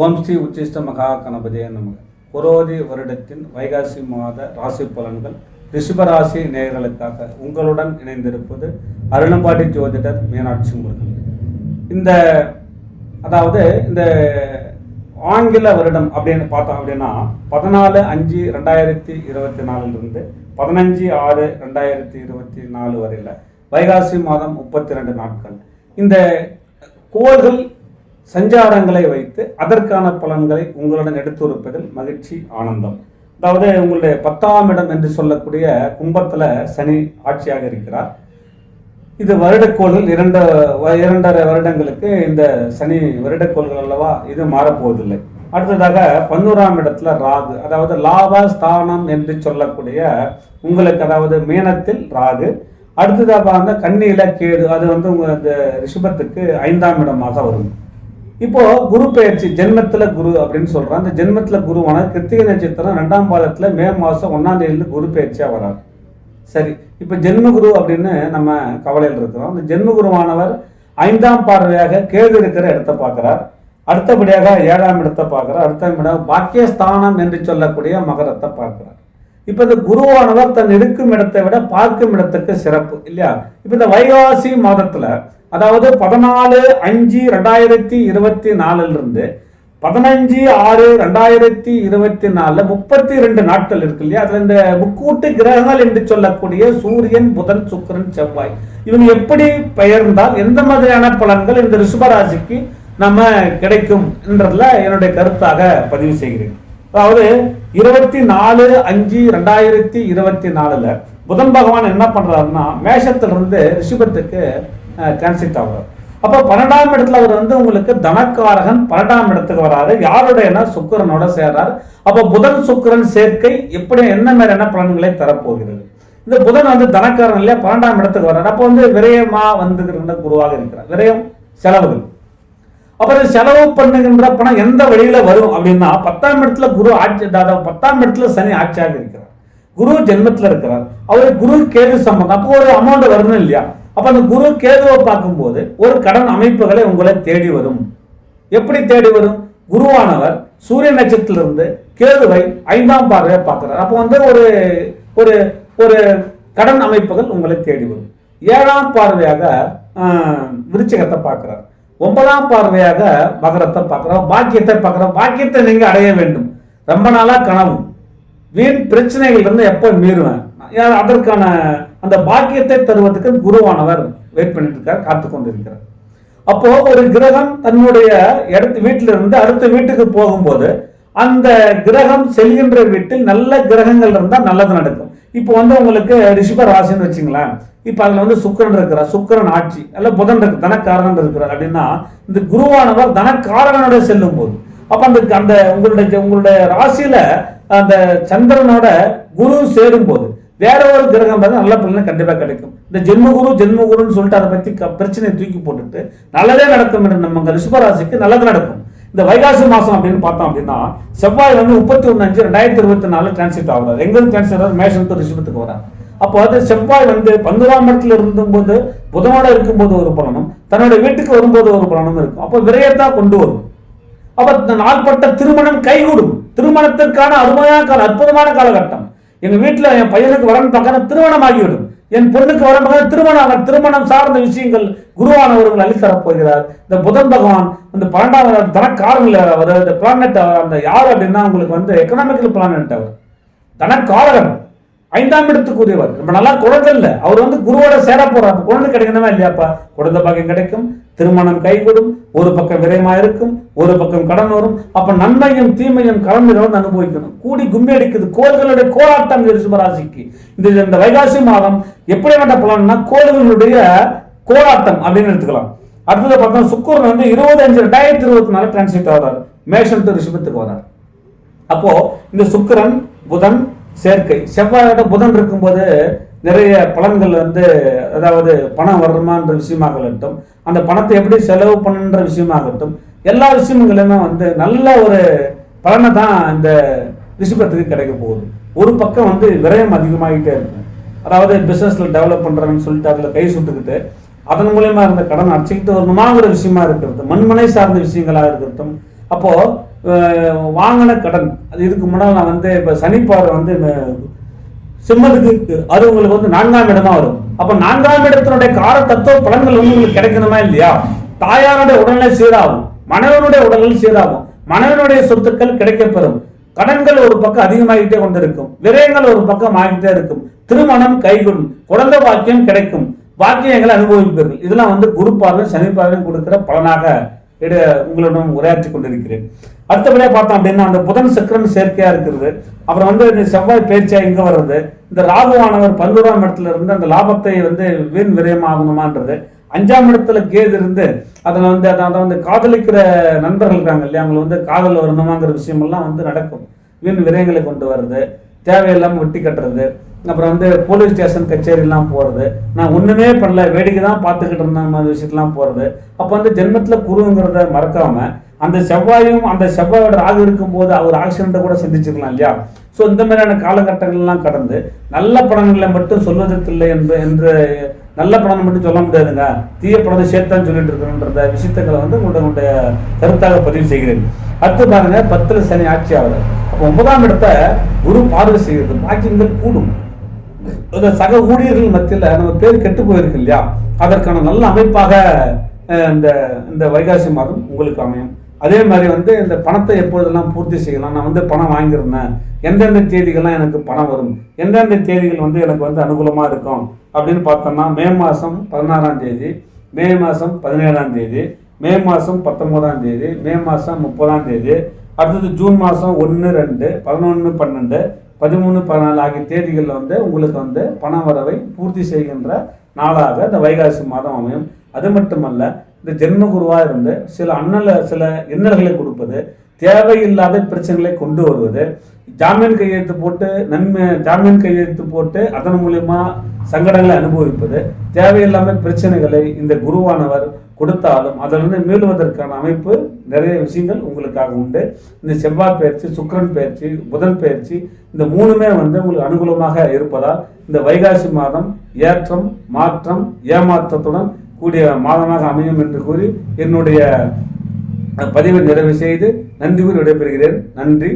ஓம் ஸ்ரீ உச்சிஷ்ட மகா கணபதியே நமக. குரோதி வருடத்தின் வைகாசி மாத ராசி பலன்கள் ரிஷபராசி நேயர்களுக்காக உங்களுடன் இணைந்திருப்பது அருணம்பாடி ஜோதிடர் மீனாட்சி முருகன். இந்த அதாவது இந்த ஆங்கில வருடம் அப்படின்னு பார்த்தோம் அப்படின்னா பதினாலு அஞ்சு ரெண்டாயிரத்தி இருபத்தி நாலுலேருந்து பதினஞ்சு ஆறு ரெண்டாயிரத்தி இருபத்தி நாலு வரையில் வைகாசி மாதம் முப்பத்தி ரெண்டு நாட்கள். இந்த கோள்கள் சஞ்சாரங்களை வைத்து அதற்கான பலன்களை உங்களுடன் எடுத்துரைப்பதில் மகிழ்ச்சி ஆனந்தம். அதாவது உங்களுடைய பத்தாம் இடம் என்று சொல்லக்கூடிய கும்பத்தில் சனி ஆட்சியாக இருக்கிறார். இது வருடக்கோள்கள் இரண்டு வ- இரண்டரை வருடங்களுக்கு இந்த சனி வருடக்கோள்கள் அல்லவா இது மாறப்போவதில்லை. அடுத்ததாக பன்னூறாம் இடத்துல ராகு அதாவது லாப ஸ்தானம் என்று சொல்லக்கூடிய உங்களுக்கு அதாவது மீனத்தில் ராகு. அடுத்ததாக வந்து கண்ணியில கேது அது வந்து உங்க இந்த ரிஷபத்துக்கு ஐந்தாம் இடமாக வரும். இப்போ குரு பெயர்ச்சி ஜென்மத்துல குரு அப்படின்னு சொல்றோம் அந்த ஜென்மத்துல குருவான கிருத்திகை நட்சத்திரம் ரெண்டாம் பாதத்துல மே மாசம் ஒன்னாம் தேதியிலிருந்து குரு பெயர்ச்சியா வரார். சரி இப்போ ஜென்மகுரு அப்படின்னு நம்ம கவலையில் இருக்கிறோம். அந்த ஜென்ம குருவானவர் ஐந்தாம் பார்வையாக கேது இருக்கிற இடத்தை பார்க்கிறார். அடுத்தபடியாக ஏழாம் இடத்தை பார்க்கிறார். அடுத்தபடியாக பாக்கியஸ்தானம் என்று சொல்லக்கூடிய மகரத்தை பார்க்கிறார். இப்போ இந்த குருவானவர் தன் இருக்கும் இடத்தை விட பார்க்கும் இடத்துக்கு சிறப்பு இல்லையா? இப்போ இந்த வைகாசி மாதத்தில் அதாவது பதினாலு அஞ்சு ரெண்டாயிரத்தி இருபத்தி நாலுலேருந்து பதினஞ்சு ஆறு ரெண்டாயிரத்தி இருபத்தி நாலில் முப்பத்தி ரெண்டு நாட்கள் இருக்கு இல்லையா? அதில் இந்த முக்கூட்டு கிரகங்கள் என்று சொல்லக்கூடிய சூரியன் புதன் சுக்கிரன் செவ்வாய். இவங்க எப்படி பெயர்ந்தால் எந்த மாதிரியான பலன்கள் இந்த ரிஷபராசிக்கு நம்ம கிடைக்கும் என்றதில் என்னுடைய கருத்தாக பதிவு செய்கிறேன். அதாவது இருபத்தி நாலு அஞ்சு ரெண்டாயிரத்தி இருபத்தி நாலில் புதன் பகவான் என்ன பண்ணுறாருன்னா மேஷத்திலிருந்து ரிஷபத்துக்கு டிரான்சிட் ஆகுறார் அப்போ பன்னெண்டாம் இடத்துல அவர் வந்து உங்களுக்கு தனக்காரகன் பன்னெண்டாம் இடத்துக்கு வராரு. யாருடையனா சுக்கிரனோட சேர்றாரு. அப்போ புதன் சுக்கிரன் சேர்க்கை எப்படி என்ன மாதிரியான பலன்களை தரப்போகிறது? இந்த புதன் வந்து தனக்காரன் இல்லையா? பன்னெண்டாம் இடத்துக்கு வர்றாரு அப்போ வந்து விரயமா வந்துகிற குருவாக இருக்கிறார். விரயம் செலவுகள். அப்புறம் செலவு பண்ணுகின்ற பணம் எந்த வழியில வரும் அப்படின்னா பத்தாம் இடத்துல குரு ஆட்சி பத்தாம் இடத்துல சனி ஆட்சியாக இருக்கிறார். குரு ஜென்மத்துல இருக்கிறார். அவர் குரு கேது சம்பந்தம். அப்போ ஒரு அமௌண்ட் வரணும் இல்லையா? அப்போ அந்த குரு கேதுவை பார்க்கும்போது ஒரு கடன் அமைப்புகளை உங்களை தேடி வரும். எப்படி தேடி வரும்? குருவானவர் சூரிய நட்சத்திரத்திலிருந்து கேதுவை ஐந்தாம் பார்வையை பார்க்கிறார். அப்போ வந்து ஒரு ஒரு ஒரு கடன் அமைப்புகள் உங்களை தேடி வரும். ஏழாம் பார்வையாக விருச்சகத்தை விருச்சிகத்தை பார்க்கிறார். ஒன்பதாம் பார்வையாக மகரத்தை பார்க்குறோம் பாக்கியத்தை பார்க்குறோம் பாக்கியத்தை நீங்கள் அடைய வேண்டும். ரொம்ப நாளாக கனவு. வீண் பிரச்சனைகள் இருந்து எப்போ மீறுவேன்? அதற்கான அந்த பாக்கியத்தை தருவதற்கு குருவானவர் வெயிட் பண்ணிட்டு இருக்கார் காத்து கொண்டிருக்கிறார் அப்போ ஒரு கிரகம் தன்னுடைய இடத்து வீட்டில இருந்து அடுத்த வீட்டுக்கு போகும்போது அந்த கிரகம் செல்கின்ற வீட்டில் நல்ல கிரகங்கள் இருந்தால் நல்லது நடக்கும். இப்போ வந்து உங்களுக்கு ரிஷப ராசின்னு வச்சுங்களேன். இப்போ அதில் வந்து சுக்கிரன் இருக்கிறார் சுக்கரன் ஆட்சி அல்ல புதன் இருக்கு தனக்காரன் இருக்கிறார் அப்படின்னா இந்த குருவானவர் தனக்காரனோட செல்லும் போது அப்போ அந்த அந்த உங்களுடைய உங்களுடைய ராசியில அந்த சந்திரனோட குரு சேரும் போது வேற ஒரு கிரகம் பார்த்தா நல்ல பலனை கண்டிப்பா கிடைக்கும். இந்த ஜென்மகுரு ஜென்மகுருன்னு சொல்லிட்டு அதை பத்தி க- பிரச்சனையை தூக்கி போட்டுட்டு நல்லதே நடக்கும் என்று நம்ம ரிஷபராசிக்கு நல்லது நடக்கும். இந்த வைகாசி மாசம் அப்படின்னு பார்த்தோம் அப்படின்னா செவ்வாய் வந்து முப்பத்தி ஒன்று அஞ்சு ரெண்டாயிரத்தி இருபத்தி நாலு டிரான்ஸ்லேட் ஆகுறாரு. எங்கேருந்து டிரான்ஸ்லேட் ஆகுறாரு? மேஷம் ரிஷபத்துக்கு வரார். அப்போ அது செவ்வாய் வந்து பன்னிராம் இடத்துல இருந்தபோது புதனோட இருக்கும்போது ஒரு பலனும் தன்னோட வீட்டுக்கு வரும்போது ஒரு பலனும் இருக்கும். அப்போ விரையத்தான் கொண்டு வரும். அப்ப இந்த நாள்பட்ட திருமணம் கைகூடும். திருமணத்திற்கான அருமையான கால அற்புதமான காலகட்டம். எங்கள் வீட்டில் என் பையனுக்கு வரன் பார்க்கணும் திருமணம் ஆகிவிடும் என் பொண்ணுக்கு வரன் பார்க்கணும் திருமணம் திருமணம் சார்ந்த விஷயங்கள் குருவானவர்கள் அளித்தரப் போகிறார். இந்த புதன் பகவான் அந்த பன்னெண்டாவது தனக்காரங்கள் அவர் இந்த பிளானட் அந்த யார் அப்படின்னா உங்களுக்கு வந்து எக்கனாமிக்கல் பிளானட் அவர். தனக்காரகன். ஐந்தாம் இடத்துக்குரியவர். நம்ம நல்லா குழந்தை இல்லை. அவர் வந்து குருவோட சேர போறார். குழந்தை கிடைக்கணுமா இல்லையாப்பா? குழந்தை பாக்கியம் கிடைக்கும். திருமணம் கைகூடும் ஒரு பக்கம் விரயமா இருக்கும் ஒரு பக்கம் கடன் வரும். அப்ப நன்மையும் தீமையும் கலந்து அனுபவிக்கணும். கூடி கும்மி அடிக்குது. கோள்களுடைய கோலாட்டம் ரிஷபராசிக்கு இந்த இந்த வைகாசி மாதம் எப்படிப்பட்ட பலன்னா கோள்களுடைய கோலாட்டம் அப்படின்னு எடுத்துக்கலாம். அடுத்தது பார்த்தா சுக்கரன் வந்து இருபது அஞ்சு ரெண்டாயிரத்தி இருபத்தி நாலு டிரான்ஸ்லேட் ஆகிறார் மேஷன் டு ரிஷபத்துக்கு வரார். அப்போ இந்த சுக்கரன் புதன் சேர்க்கை. செவ்வாயோட புதன் இருக்கும்போது நிறைய பலன்கள் வந்து அதாவது பணம் வருமான்ற விஷயமாகட்டும் அந்த பணத்தை எப்படி செலவு பண்ணுன்ற விஷயமாகட்டும் எல்லா விஷயங்களுமே வந்து நல்ல ஒரு பலனை தான் இந்த ரிஷபத்துக்கு கிடைக்க போகுது. ஒரு பக்கம் வந்து விரயம் அதிகமாகிட்டே இருக்கும். அதாவது பிஸ்னஸில் டெவலப் பண்ணுறேன்னு சொல்லிட்டு அதில் கை சுட்டுக்கிட்டு அதன் மூலயமா இருந்த கடன் அடிச்சுக்கிட்டு வரணுமாங்கிற விஷயமா இருக்கிறது மண்மனை சார்ந்த விஷயங்களாக இருக்கட்டும் அப்போது வாங்கின கடன் அது இதுக்கு முன்னால் நான் வந்து இப்போ சனிப்பாறை வந்து சிம்மத்துக்கு அது உங்களுக்கு வந்து நான்காம் இடமா வரும். அப்ப நான்காம் இடத்தினுடைய கார தத்துவ பலன்கள் வந்து உங்களுக்கு கிடைக்கணுமா இல்லையா? தாயாருடைய உடல்நிலை சீராகும். மனைவனுடைய உடல்நிலை சீராகும். மனைவனுடைய சொத்துக்கள் கிடைக்கப்பெறும். கடன்கள் ஒரு பக்கம் அதிகமாகிட்டே கொண்டிருக்கும். விரயங்கள் ஒரு பக்கம் ஆகிட்டே இருக்கும். திருமணம் கைகூடும். குழந்தை பாக்கியம் கிடைக்கும். பாக்கியங்களை அனுபவிப்பீர்கள். இதெல்லாம் வந்து குரு பார்வை சனி பார்வையும் கொடுக்கிற பலனாக உங்களிடம் உரையாற்றி கொண்டிருக்கிறேன். அடுத்தபடியாக பார்த்தோம் அப்படின்னா அந்த புதன் சக்கரன் சேர்க்கையாக இருக்கிறது. அப்புறம் வந்து இந்த செவ்வாய் பேச்சாக எங்கே வர்றது? இந்த ராகுவானவர் பன்னிரெண்டாம் இடத்துல இருந்து அந்த லாபத்தை வந்து வீண் விரயமாகணுமான்றது. அஞ்சாம் இடத்துல கேது இருந்து அதில் வந்து அதை அதை வந்து காதலிக்கிற நண்பர்கள் இருக்காங்க இல்லையா? அவங்களை வந்து காதல் வரணுமாங்கிற விஷயமெல்லாம் வந்து நடக்கும். வீண் விரயங்களை கொண்டு வர்றது தேவையில்லாமல் வெட்டி கட்டுறது. அப்புறம் வந்து போலீஸ் ஸ்டேஷன் கச்சேரிலாம் போகிறது நான் ஒன்றுமே பண்ணல. வேடிக்கை தான் பார்த்துக்கிட்டு இருந்த மாதிரி விஷயத்தெல்லாம் போகிறது அப்போ வந்து ஜென்மத்தில் குருங்கிறத மறக்காமல் அந்த செவ்வாயும் அந்த செவ்வாயோட ராகு இருக்கும்போது அவர் ஆக்சிடென்ட்டை கூட சந்திச்சிருக்கலாம் இல்லையா? ஸோ இந்த மாதிரியான காலகட்டங்கள்லாம் கடந்து நல்ல படங்களை மட்டும் சொல்வதற்கில்லை என்று என்று நல்ல படம் மட்டும் சொல்ல முடியாதுங்க. தீய படத்தை சேர்த்தான் சொல்லிட்டு இருக்கணுன்றத விஷயத்துக்களை வந்து உங்களுடைய கருத்தாக பதிவு செய்கிறேன். அடுத்து பாருங்க பத்தில் சனி ஆட்சி ஆகுது அப்போ ஒன்பதாம் இடத்த குரு பார்வை செய்கிறது. பாக்கியங்கள் கூடும். சக ஊழியர்கள் மத்தியில் நம்ம பேர் கெட்டு போயிருக்கு இல்லையா? அதற்கான நல்ல அமைப்பாக இந்த இந்த வைகாசி மாதம் உங்களுக்கு அமையும். அதே மாதிரி வந்து இந்த பணத்தை எப்பொழுதெல்லாம் பூர்த்தி செய்யலாம்? நான் வந்து பணம் வாங்கியிருந்தேன். எந்தெந்த தேதிகள்லாம் எனக்கு பணம் வரும்? எந்தெந்த தேதிகள் வந்து எனக்கு வந்து அனுகூலமாக இருக்கும்? அப்படின்னு பார்த்தோம்னா மே மாதம் பதினாறாம் தேதி மே மாதம் பதினேழாம் தேதி மே மாதம் பத்தொம்போதாம் தேதி மே மாதம் முப்பதாம் தேதி அடுத்தது ஜூன் மாதம் ஒன்று ரெண்டு பதினொன்று பன்னெண்டு பதிமூணு பதினாலு ஆகிய தேதிகளில் வந்து உங்களுக்கு வந்து பண வரவை பூர்த்தி செய்கின்ற நாளாக இந்த வைகாசி மாதம் அமையும். அது மட்டுமல்ல இந்த ஜென்ம குருவாக இருந்து சில அண்ணல சில இன்னல்களை கொடுப்பது தேவையில்லாத பிரச்சனைகளை கொண்டு வருவது ஜாமீன் கையெழுத்து போட்டு நன்மை ஜாமீன் கையெழுத்து போட்டு அதன் மூலியமா சங்கடங்களை அனுபவிப்பது தேவையில்லாமல் பிரச்சனைகளை இந்த குருவானவர் கொடுத்தாலும் அதிலிருந்து மீளுவதற்கான அமைப்பு நிறைய விஷயங்கள் உங்களுக்காக உண்டு. இந்த செவ்வாய் பயிற்சி சுக்கரன் பயிற்சி புதன் பயிற்சி இந்த மூணுமே வந்து உங்களுக்கு அனுகூலமாக இருப்பதால் இந்த வைகாசி மாதம் ஏற்றம் மாற்றம் ஏமாற்றத்துடன் கூடிய மாதமாக அமையும் என்று கூறி என்னுடைய பதிவை நிறைவு செய்து நன்றி கூறி விடைபெறுகிறேன். நன்றி.